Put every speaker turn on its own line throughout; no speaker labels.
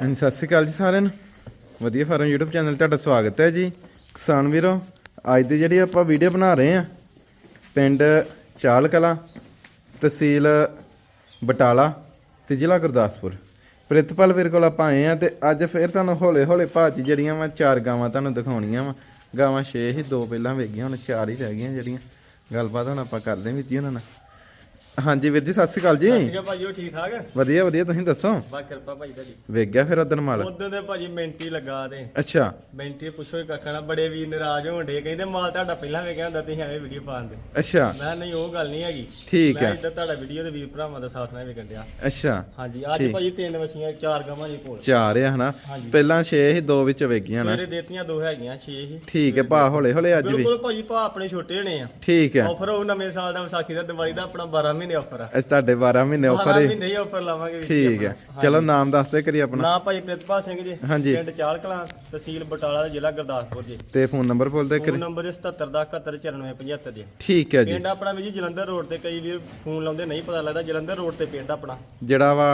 ਹਾਂਜੀ, ਸਤਿ ਸ਼੍ਰੀ ਅਕਾਲ ਜੀ ਸਾਰਿਆਂ ਨੂੰ। ਵਧੀਆ ਫਾਰਮ YouTube ਚੈਨਲ ਤੁਹਾਡਾ ਸਵਾਗਤ ਹੈ ਜੀ। ਕਿਸਾਨ ਵੀਰੋ, ਅੱਜ ਦੀ ਜਿਹੜੀ ਆਪਾਂ ਵੀਡੀਓ ਬਣਾ ਰਹੇ ਆ ਪਿੰਡ ਚਾਲ ਕਲਾਂ ਤਹਿਸੀਲ ਬਟਾਲਾ ਤੇ ਜ਼ਿਲ੍ਹਾ ਗੁਰਦਾਸਪੁਰ। ਪ੍ਰਿਤਪਾਲ ਵੀਰ ਕੋਲ ਆਪਾਂ ਆਏ ਆ ਤੇ ਅੱਜ ਫਿਰ ਤੁਹਾਨੂੰ ਹੌਲੇ ਹੌਲੇ ਭਾਜੀ ਜਿਹੜੀਆਂ ਵਾ, ਚਾਰ ਗਾਵਾਂ ਤੁਹਾਨੂੰ ਦਿਖਾਉਣੀਆਂ ਵਾ। ਗਾਵਾਂ 6 ਹੀ, ਦੋ ਪਹਿਲਾਂ ਵੇਗੀਆਂ ਹੁਣ ਚਾਰ ਹੀ ਰਹਿ ਗਈਆਂ ਜਿਹੜੀਆਂ। ਗੱਲਬਾਤ ਹੁਣ ਆਪਾਂ ਕਰਦੇ ਹਾਂ ਵੀਰ ਜੀ ਉਹਨਾਂ ਨਾਲ। ਹਾਂਜੀ ਵੀਰ ਜੀ ਸਤਿ ਸ਼੍ਰੀ ਅਕਾਲ ਜੀ।
ਠੀਕ ਹੈ ਭਾਜੀ ਉਹ ਠੀਕ ਠਾਕ?
ਵਧੀਆ ਵਧੀਆ ਤੁਸੀਂ ਦੱਸੋ?
ਬਾ ਕਿਰਪਾ ਭਾਜੀ ਤੁਹਾਡੀ।
ਵੇਗ ਗਿਆ ਫਿਰ ਉਦੋਂ ਮਾਲ?
ਉਦੋਂ ਦੇ ਭਾਜੀ ਮਿੰਟੀ ਲੱਗਾ ਤੇ।
ਅੱਛਾ।
ਮਿੰਟੀ ਪੁੱਛੋ ਹੀ ਕੱਖਣਾ ਬੜੇ ਵੀਰ ਨਾਰਾਜ਼ ਹੋਣ ਡੇ ਕਹਿੰਦੇ ਮਾਲ ਤੁਹਾਡਾ ਪਹਿਲਾਂ ਵੇਖਿਆ ਹੁੰਦਾ ਤੁਸੀਂ ਐਵੇਂ ਵੀਡੀਓ ਪਾਉਂਦੇ
ਅੱਛਾ।
ਮੈਂ ਨਹੀਂ ਉਹ ਗੱਲ ਨਹੀਂ ਹੈਗੀ।
ਠੀਕ
ਮੈਂ
ਹੈ।
ਇੱਧਰ ਤੁਹਾਡਾ ਵੀਡੀਓ ਤੇ ਵੀਰ ਭਰਾਵਾਂ ਦਾ ਸਾਥ ਨਾਲ ਵੇਖਣ ਡਿਆ।
ਅੱਛਾ।
ਹਾਂਜੀ ਅੱਜ। ਭਾਜੀ ਤਿੰਨ ਵਸੀਆਂ ਚਾਰ ਗਾਵਾਂ ਜੀ ਕੋਲ।
ਚਾਰ ਆ ਹਨਾ। ਪਹਿਲਾਂ 6 ਹੀ ਦੋ ਵਿੱਚ ਵੇਗੀਆਂ ਨਾ।
ਮੇਰੇ ਦੇਤੀਆਂ ਦੋ ਹੈਗੀਆਂ 6 ਹੀ
ਠੀਕ ਹੈ ਭਾ ਹੌਲੇ ਹੌਲੇ ਅੱਜ ਵੀ।
ਬਿਲਕੁਲ ਭਾਜੀ ਭਾ ਆਪਣੇ ਛੋਟੇ ਹੋਣੇ ਆ।
ਠੀਕ ਹੈ।
ਆਫਰ ਉਹ ਨਵੇਂ ਸਾਲ ਦਾ ਵਿਸਾਖੀ ਦਾ ਦੀਵਾਲੀ ਦਾ ਆਪਣਾ 12 ਮਹੀਨੇ ਆਫਰ ਆ।
ਅੱਜ ਤੁਹਾਡੇ 12 ਮਹੀਨੇ
12
ਉੱਪਰ ਹੀ
ਮਹੀਨੇ ਹੀ ਆਫਰ ਲਾਵਾਂਗੇ ਵੀਰ ਜੀ
ਠੀਕ ਹੈ।
ਆਪਣਾ।
ਚਲੋ ਨਾਮ ਦੱਸ ਦੇ ਕਰੀ ਆਪਣਾ।
ਨਾ ਭਾਜੀ ਪ੍ਰਿਤਪਾਲ ਸਿੰਘ ਜੀ
ਹਾਂਜੀ।
ਪਿੰਡ ਚਾਲ ਕਲਾਂ ਤਹਿਸੀਲ ਬਟਾਲਾ ਜ਼ਿਲ੍ਹਾ ਗੁਰਦਾਸਪੁਰ ਜੀ।
ਤੇ ਫੋਨ ਨੰਬਰ ਬੋਲ ਦੇ
ਫੋਨ
ਕਰੀ
ਨੰਬਰ ਹੈ 77 ਦਾ 71 95 ਜੀ।
ਠੀਕ ਹੈ ਜੀ।
ਪਿੰਡ ਆਪਣਾ ਵੀ ਜੀ ਜਲੰਧਰ ਰੋਡ ਤੇ ਕਈ ਵੀਰ ਫੋਨ ਲਾਉਂਦੇ ਨਹੀਂ ਪਤਾ ਲੱਗਦਾ ਜਲੰਧਰ ਰੋਡ ਤੇ ਪਿੰਡ ਆਪਣਾ।
ਜਿਹੜਾ ਵਾ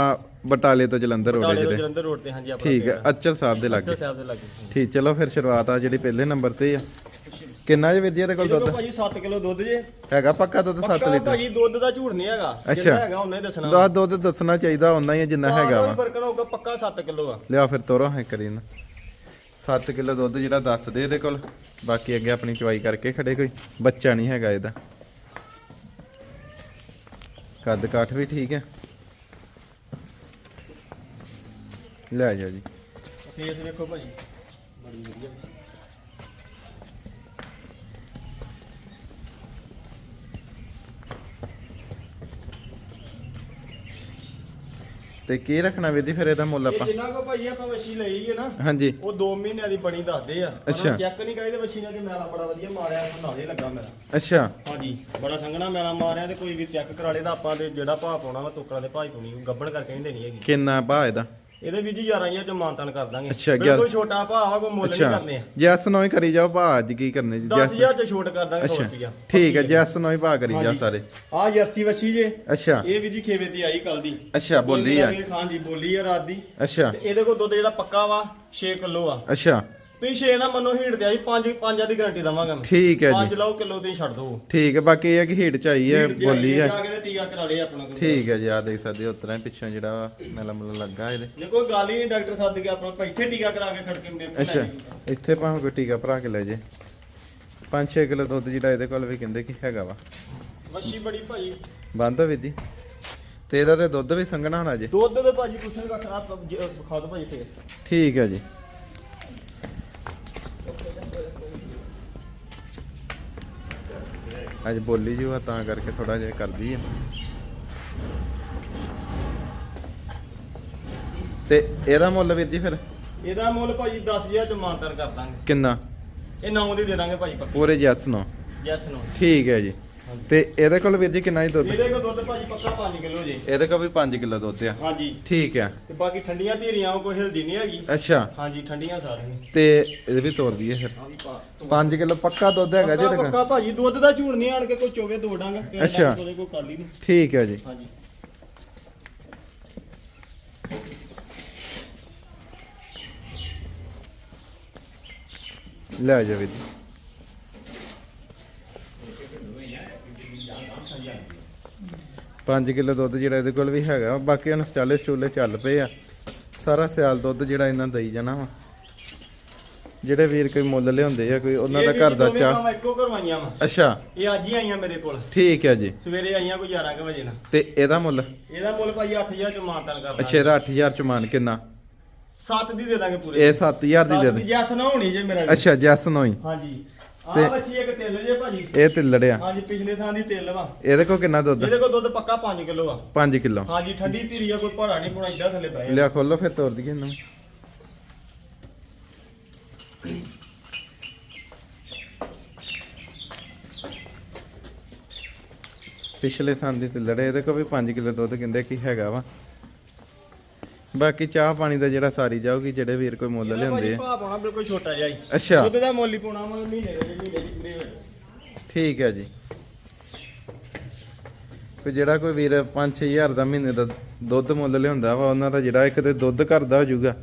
ਬਟਾਲੇ ਤੋਂ ਜਲੰਧਰ ਰੋਡ
ਟਾਲੇ ਤੋਂ
ਜਿਹੜੇ
ਜਲੰਧਰ ਰੋਡ ਤੇ ਹਾਂਜੀ ਆਪਣਾ
ਠੀਕ ਹੈ। ਅਚਲ ਸਾਹਿਬ ਦੇ ਲਾਗੇ।
ਅੱਛਾ ਸਾਹਿਬ ਦੇ ਲੱਗੇ।
ਠੀਕ ਚਲੋ ਫਿਰ ਸ਼ੁਰੂਆਤ ਆ ਜਿਹੜੀ ਪਹਿਲੇ ਨੰਬਰ ਤੇ ਆ। ਕਿੰਨਾ ਜੀ ਵਿਦਿਆ ਦੇ ਕੋਲ ਦੁੱਧ?
ਭਾਜੀ 7 ਕਿਲੋ ਦੁੱਧ ਜੇ।
ਹੈਗਾ ਪੱਕਾ ਦੁੱਧ 7
ਪੱਕਾ
ਲੀਟਰ?
ਭਾਜੀ ਦੁੱਧ ਦਾ ਝੂਠ ਨਹੀਂ ਹੈਗਾ। ਜਿੰਨਾ ਹੈਗਾ ਉਹਨੇ ਦੱਸਣਾ।
ਦੱਸ ਦੁੱਧ ਦੱਸਣਾ ਚਾਹੀਦਾ ਉਹਨਾਂ ਹੀ ਜਿੰਨਾ ਹੈਗਾ ਵਾ।
ਫ਼ਰਕ ਹੋਊਗਾ ਪੱਕਾ 7 ਕਿਲੋ ਆ।
ਲਿਆ ਫਿਰ ਤੋਰੋ ਹੈ ਕਰੀ ਨਾ 7 ਕਿਲੋ ਦੁੱਧ ਜਿਹੜਾ ਦੱਸ ਦੇ ਇਹਦੇ ਕੋਲ। ਬਾਕੀ ਅੱਗੇ ਆਪਣੀ ਚਵਾਈ ਕਰਕੇ ਖੜੇ ਕੋਈ। ਬੱਚਾ ਨਹੀਂ ਹੈਗਾ ਇਹਦਾ। ਕੱਦ ਕਾਠ ਵੀ ਠੀਕ ਹੈ। ਲੈ ਜਾ ਜੀ।
ਫੇਸ ਵੇਖੋ ਭਾਜੀ। ਬੜੀ ਵਧੀਆ।
ਤੇ ਕੀ ਰੱਖਣਾ ਵੀਰ ਜੀ ਫਿਰ ਇਹਦਾ ਮੁੱਲ ਆਪਾਂ?
ਜਿੰਨਾ ਕੋ ਭਾਜੀ ਆਪਾਂ ਵਸ਼ੀ ਲਈ ਹੈ ਨਾ
ਹਾਂਜੀ।
ਉਹ 2 ਮਹੀਨਿਆਂ ਦੀ ਬਣੀ ਦੱਸਦੇ ਆ।
ਅੱਛਾ।
ਚੈੱਕ ਨਹੀਂ ਕਰਾਈ ਤੇ ਵਸ਼ੀ ਨੇ ਤੇ ਮੈਲਾ ਬੜਾ ਵਧੀਆ ਮਾਰਿਆ ਨਾਲੇ ਲੱਗਾ ਮੇਰਾ
ਅੱਛਾ।
ਹਾਂਜੀ ਬੜਾ ਸੰਘਣਾ ਮੈਲਾ ਮਾਰਿਆ ਤੇ ਕੋਈ ਵੀ ਚੈੱਕ ਕਰਾ ਲੇ ਤਾਂ ਆਪਾਂ ਤੇ ਜਿਹੜਾ ਭਾਅ ਪਾਉਣਾ ਵਾ ਤੋਕੜਾਂ ਦੇ ਭਾਅ ਪਾਉਣੀ ਗੱਬਣ ਕਰਕੇ ਨਹੀਂ ਦੇਣੀ ਹੈਗੀ।
ਕਿੰਨਾ ਭਾ ਇਹਦਾ?
ਇਹਦੇ ਵੀ ਜੀ 11000 ਚ ਮਾਨਤਨ ਕਰ ਦਾਂਗੇ।
ਅੱਛਾ, ਗਿਆਰਾਂ-
ਬਿਲਕੁਲ ਛੋਟਾ ਭਾਅ ਵਾ ਕੋਈ ਮੁੱਲ ਨਹੀਂ
ਅੱਛਾ।
ਕਰਨੇ। ਆ
ਜੈਸ ਨੋ ਹੀ ਕਰੀ ਜਾਓ ਭਾ ਅੱਜ ਕੀ ਕਰਨੇ ਜੀ? ਜੈਸ
10000 ਚ ਛੋਟ ਕਰ ਦਾਂਗੇ 100
ਅੱਛਾ।
ਰੁਪਿਆ
ਠੀਕ ਹੈ ਜੈਸ ਨੋ ਹੀ ਭਾ ਕਰੀ ਜਾ। ਸਾਰੇ।
ਆ ਜਰਸੀ ਵਸ਼ੀ ਜੇ।
ਅੱਛਾ।
ਇਹ ਵੀ ਜੀ ਖੇਵੇ ਤੇ ਆਈ ਕੱਲ ਦੀ।
ਅੱਛਾ ਬੋਲੀ ਆ।
ਹਾਂਜੀ ਬੋਲੀ ਆ ਰਾਤ ਦੀ।
ਅੱਛਾ।
ਤੇ ਇਹਦੇ ਕੋਲ ਦੁੱਧ ਜਿਹੜਾ ਪੱਕਾ ਵਾ 6 ਕਿਲੋ ਆ।
ਅੱਛਾ।
ਤੁਸੀਂ 6 ਨਾ ਮੰਨੋ ਹੀਟ ਤੇ ਆਈ 5 5 ਦੀ ਗਾਰੰਟੀ ਦਵਾਂਗਾ ਮੈਂ।
ਠੀਕ ਹੈ
5
ਜੀ
ਲਓ ਕਿਲੋ ਤੇ ਛੱਡ ਦੋ
ਠੀਕ ਹੈ ਬਾਕੀ ਇਹ ਹੈ ਕਿ ਹੀਟ ਚ ਆਈ ਹੈ ਬੋਲੀ ਹੈ
ਜਾ ਕੇ ਤੇ ਟੀਕਾ ਕਰਾ ਲਿਆ ਆਪਣਾ
ਠੀਕ ਹੈ ਜੀ ਆ ਦੇਖ ਸਕਦੇ ਹੋ ਉਤਰਾ ਪਿੱਛੋਂ ਜਿਹੜਾ ਵਾ ਮੇਲਾ ਮੁੱਲਾ ਲੱਗਾ ਇਹਦੇ।
ਜੇ ਕੋਈ ਗੱਲ ਹੀ ਨਹੀਂ ਡਾਕਟਰ ਸੱਦ ਕੇ ਆਪਣਾ ਇੱਥੇ ਟੀਕਾ ਕਰਾ ਕੇ ਖੜਕੇ ਮੇਰੇ ਕੋਲ
ਅੱਛਾ
ਜਾਈਂ।
ਇੱਥੇ ਭਾਵੇਂ ਕੋਈ ਟੀਕਾ ਭਰਾ ਕੇ ਲੈ ਜੇ। 5-6 ਕਿਲੋ ਦੁੱਧ ਜਿਹੜਾ ਇਹਦੇ ਕੋਲ ਵੀ ਕਹਿੰਦੇ ਕਿ ਹੈਗਾ ਵਾ।
ਵੱਛੀ ਬੜੀ ਭਾਈ।
ਬੰਦ ਵੀ ਜੀ। ਤੇ ਇਹਦਾ ਤੇ ਦੁੱਧ ਵੀ ਸੰਘਣਾ ਹੋਣਾ ਜੀ।
ਦੁੱਧ ਦੇ ਭਾਜੀ ਦਾ ਖਰਾਬ ਵਿਖਾ ਦੋ ਭਾਜੀ ਫੇਸ
ਠੀਕ ਹੈ ਜੀ। ਅੱਜ ਬੋਲੀ ਜੀ ਆ ਤਾਂ ਕਰਕੇ ਥੋੜਾ ਜਿਹਾ ਕਰਦੀ ਆ। ਤੇ ਇਹਦਾ ਮੁੱਲ ਵੀਰ ਜੀ ਫਿਰ?
ਇਹਦਾ ਮੁੱਲ ਭਾਜੀ 10000 ਚ ਮਾਨਤਰ ਕਰ ਦਾਂਗੇ।
ਕਿੰਨਾ?
ਇਹ 9 ਦੀ ਦੇ ਦਾਂਗੇ ਭਾਜੀ ਪੱਕਾ।
ਪੂਰੇ ਜੈਸ ਨੋ
ਜੈਸ ਨੂੰ
ਠੀਕ ਹੈ ਜੀ। ਤੇ ਇਹਦੇ ਕੋਲ ਵੀਰ ਜੀ ਕਿੰਨਾ ਹੀ ਦੁੱਧ?
ਇਹਦੇ ਕੋਲ ਦੁੱਧ ਭਾਜੀ ਪੱਕਾ 5 ਕਿਲੋ ਜੇ।
ਇਹਦੇ ਕੋਲ ਵੀ 5 ਕਿਲੋ ਦੁੱਧ ਆ।
ਹਾਂਜੀ।
ਠੀਕ ਹੈ
ਤੇ ਬਾਕੀ ਠੰਡੀਆਂ ਧੀਰੀਆਂ ਉਹ ਕੋਈ ਹਿਲਦੀ ਨਹੀਂ ਹੈਗੀ।
ਅੱਛਾ।
ਹਾਂਜੀ ਠੰਡੀਆਂ ਸਾਰੀਆਂ।
ਤੇ ਇਹਦੇ ਵੀ ਤੋਰ ਦਈਏ ਫਿਰ।
ਹਾਂਜੀ ਪਾ
5 ਕਿਲੋ ਪੱਕਾ ਦੁੱਧ ਹੈਗਾ ਜੀ
ਪੱਕਾ
ਇਹਦੇ ਕੋਲ?
ਪੱਕਾ ਭਾਜੀ ਦੁੱਧ ਦਾ ਝੂੜ ਨਹੀਂ ਆਣ ਕੇ ਕੋਈ ਚੋਵੇ ਦੋ ਡਾਂਗ
ਅੱਛਾ।
ਕੋਲ ਕਰ ਲਈ ਨੂੰ
ਠੀਕ ਹੈ ਜੀ।
ਹਾਂਜੀ।
ਲੈ ਜਾ ਵੀਰ ਜੀ। ਪੰਜ ਕਿਲੋ ਦੁੱਧ ਜਿਹੜਾ ਇਹਦੇ ਕੋਲ ਵੀ ਹੈਗਾ। ਬਾਕੀ ਹਨ ਸਟਾਲੇ ਸਟੂਲੇ ਚੱਲ ਪਏ ਆ। ਸਾਰਾ ਸਿਆਲ ਦੁੱਧ ਜਿਹੜਾ ਇਹਨਾਂ ਦਈ ਜਾਣਾ ਵਾ। ਜਿਹੜੇ ਵੀਰ ਕੋਈ ਮੁੱਲ ਲਿਆਉਂਦੇ ਆ ਕੋਈ ਉਹਨਾਂ ਦਾ ਘਰ ਦਾ ਚਾਹ।
ਭਾਵਾਂ ਇੱਕੋ ਕਰਵਾਈਆਂ ਵਾ।
ਅੱਛਾ।
ਇਹ ਅੱਜ ਹੀ ਆਈਆਂ ਮੇਰੇ ਕੋਲ।
ਠੀਕ ਹੈ ਜੀ।
ਸਵੇਰੇ ਆਈਆਂ ਕੋਈ 11 ਕੁ ਵਜੇ ਨਾਲ।
ਤੇ ਇਹਦਾ ਮੁੱਲ?
ਇਹਦਾ ਮੁੱਲ ਭਾਈ 8000 ਚ ਮਾਨਤਨ ਕਰਦਾ।
ਅੱਛਾ ਇਹਦਾ 8000 ਚ ਮਾਨ ਕਿੰਨਾ?
7 ਦੀ ਦੇ ਦਾਂਗੇ ਪੂਰੇ।
ਇਹ 7000 ਦੀ ਦੇ ਦੇ
ਜੈਸ ਨਾ ਹੋਣੀ ਜੇ ਮੇਰਾ।
ਅੱਛਾ ਜੈਸ ਨੋ ਹੀ
ਹਾਂਜੀ।
ਤੇ-
ਬੱਚੀ ਇੱਕ ਤਿੱਲ ਜੇ ਭਾਜੀ।
ਇਹ ਤੇ ਲੜਿਆ
ਹਾਂਜੀ ਪਿਛਲੇ ਥਾਂ ਦੀ ਤਿੱਲ ਵਾ।
ਇਹਦੇ ਕੋਲ ਕਿੰਨਾ ਦੁੱਧ?
ਇਹਦੇ ਕੋਲ ਦੁੱਧ ਪੱਕਾ 5 ਕਿਲੋ ਆ।
5 ਕਿਲੋ।
ਹਾਂਜੀ ਠੰਡੀ ਧੀਰੀ ਆ ਕੋਈ ਭਾੜਾ ਨਹੀਂ ਪੁਣਾ ਇੱਦਾਂ ਥੱਲੇ ਪਏ
ਲਿਆ ਖੋਲੋ ਫਿਰ ਤੋਰ ਦਈਏ ਇਹਨੂੰ। ਪਿਛਲੇ ਸਾਲ ਦੀ ਤੇ ਲੜੇ ਇਹਦੇ ਕੋ ਵੀ 5 ਕਿਲੋ ਦੁੱਧ ਕਹਿੰਦੇ ਕੀ ਹੈਗਾ ਵਾ। ਬਾਕੀ ਚਾਹ ਪਾਣੀ ਦਾ ਜਿਹੜਾ ਸਾਰੀ ਜਾਊਗੀ ਜਿਹੜੇ ਵੀਰ ਕੋਈ ਮੁੱਲ ਲਿਆਉਂਦੇ। ਆ
ਭਾਅ ਪਾਉਣਾ ਬਿਲਕੁਲ ਛੋਟਾ ਜਿਹਾ ਹੀ।
ਅੱਛਾ।
ਦੁੱਧ ਦਾ ਮੁੱਲ ਹੀ ਪਾਉਣਾ ਮਤਲਬ ਮਹੀਨੇ ਦੇ ਮਹੀਨੇ ਦੀ ਪੂਰੇ ਹੋਏ।
ਠੀਕ ਹੈ ਜੀ। ਕੋਈ ਜਿਹੜਾ ਕੋਈ ਵੀਰ 5-6000 ਦਾ ਮਹੀਨੇ ਦਾ ਦੁੱਧ ਮੁੱਲ ਲਿਆਉਂਦਾ ਵਾ ਉਹਨਾਂ ਦਾ ਜਿਹੜਾ ਇੱਕ ਤੇ ਦੁੱਧ ਘਰ ਦਾ ਹੋ ਜਾਊਗਾ।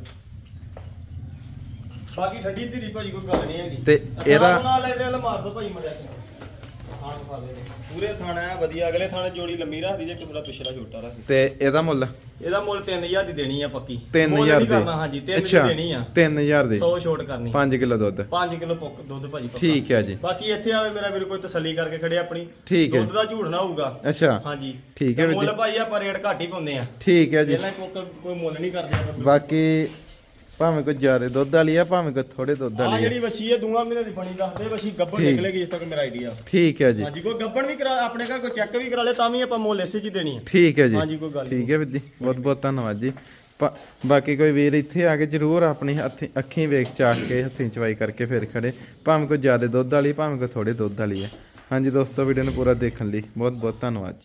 ਬਾਕੀ ਠੰਡੀ ਧੀਰੀ ਭਾਜੀ ਕੋਈ ਗੱਲ ਨਹੀਂ ਹੈਗੀ।
ਤੇ ਇਹਦਾ-
ਨਾਲ ਲੈ ਦੇ ਮਾਰ ਦੋ ਭਾਜੀ ਮੜਿਆ ਥਾਣ ਦੇ। ਪੂਰੇ ਥਾਣਾ ਹੈ ਵਧੀਆ। ਅਗਲੇ ਥਾਣੇ ਜੋੜੀ ਲੰਮੀ ਰੱਖਦੀ ਜੇ ਕਿਬਲਾ ਪਿਛਲਾ ਛੋਟਾ ਰੱਖਦੀ
ਤੇ ਇਹਦਾ ਮੁੱਲ?
ਇਹਦਾ ਮੁੱਲ 3000 ਦੀ ਦੇਣੀ ਆ ਪੱਕੀ।
3000
ਮੁੱਲ ਨਹੀਂ
ਦੀ।
ਕਰਨਾ ਹਾਂਜੀ 3 ਦੀ ਦੇਣੀ ਆ।
3000 ਦੀ।
100 ਛੋਟ ਕਰਨੀ।
5 ਕਿਲੋ ਦੁੱਧ।
5 ਕਿਲੋ ਪੁੱਕ ਦੁੱਧ ਭਾਜੀ ਪੱਕਾ।
ਠੀਕ ਹੈ ਜੀ।
ਬਾਕੀ ਇੱਥੇ ਆਵੇ ਮੇਰਾ ਵੀਰ ਕੋਈ ਤਸੱਲੀ ਕਰਕੇ ਖੜੇ ਆਪਣੀ। ਦੁੱਧ ਦਾ ਝੂਠ ਨਾ ਹੋਊਗਾ।
ਅੱਛਾ।
ਹਾਂਜੀ।
ਠੀਕ ਹੈ
ਮੁੱਲ। ਭਾਈ ਆਪਾਂ ਰੇਟ ਘੱਟ ਹੀ ਪਾਉਂਦੇ ਆ।
ਠੀਕ ਹੈ ਜੀ।
ਇਹਨਾਂ ਕੋਈ ਕੋਈ ਮੁੱਲ ਨਹੀਂ ਕਰਦੇ
ਬਾਕੀ ਭਾਵੇਂ ਕੋਈ ਜ਼ਿਆਦਾ ਦੁੱਧ ਵਾਲੀ ਆ ਭਾਵੇਂ ਕੋਈ ਥੋੜੇ ਦੁੱਧ
ਆ
ਵਾਲੀ ਆ।
ਜਿਹੜੀ ਵਛੀ ਹੈ ਦੂਆ ਮਹੀਨੇ ਦੀ ਬਣੀ ਦੱਸਦੇ ਵਛੀ ਗੱਬਣ
ਠੀਕ।
ਨਿਕਲੇਗੀ ਜਿਸ ਤੱਕ ਮੇਰਾ ਆਈਡੀਆ
ਠੀਕ ਹੈ ਜੀ।
ਹਾਂਜੀ ਕੋਈ ਗੱਬਣ ਵੀ ਕਰਾ ਆਪਣੇ ਘਰ ਕੋਈ ਚੈੱਕ ਵੀ ਕਰਾ ਲੇ ਤਾਂ ਵੀ ਆਪਾਂ ਮੁੱਲ ਇਸੇ 'ਚ ਹੀ ਦੇਣੀ ਹੈ
ਠੀਕ ਹੈ ਜੀ।
ਹਾਂਜੀ, ਕੋਈ ਗੱਲ
ਠੀਕ ਹੈ ਵੀਰ ਜੀ। ਬਹੁਤ ਬਹੁਤ ਧੰਨਵਾਦ ਜੀ। ਪਾ- ਬਾਕੀ ਕੋਈ ਵੀਰ ਇੱਥੇ ਆ ਕੇ ਜਰੂਰ ਆਪਣੀ ਹੱਥੀਂ ਅੱਖੀਂ ਵੇਖ ਚਾਖ ਕੇ ਹੱਥੀਂ ਚਵਾਈ ਕਰਕੇ ਫਿਰ ਖੜੇ। ਭਾਵੇਂ ਕੋਈ ਜ਼ਿਆਦਾ ਦੁੱਧ ਵਾਲੀ ਭਾਵੇਂ ਕੋਈ ਥੋੜੇ ਦੁੱਧ ਵਾਲੀ ਹੈ ਹਾਂਜੀ ਦੋਸਤੋ ਵੀਡੀਓ ਨੂੰ ਪੂਰਾ ਦੇਖਣ ਲਈ ਬਹੁਤ ਬਹੁਤ ਧੰਨਵਾਦ ਜੀ।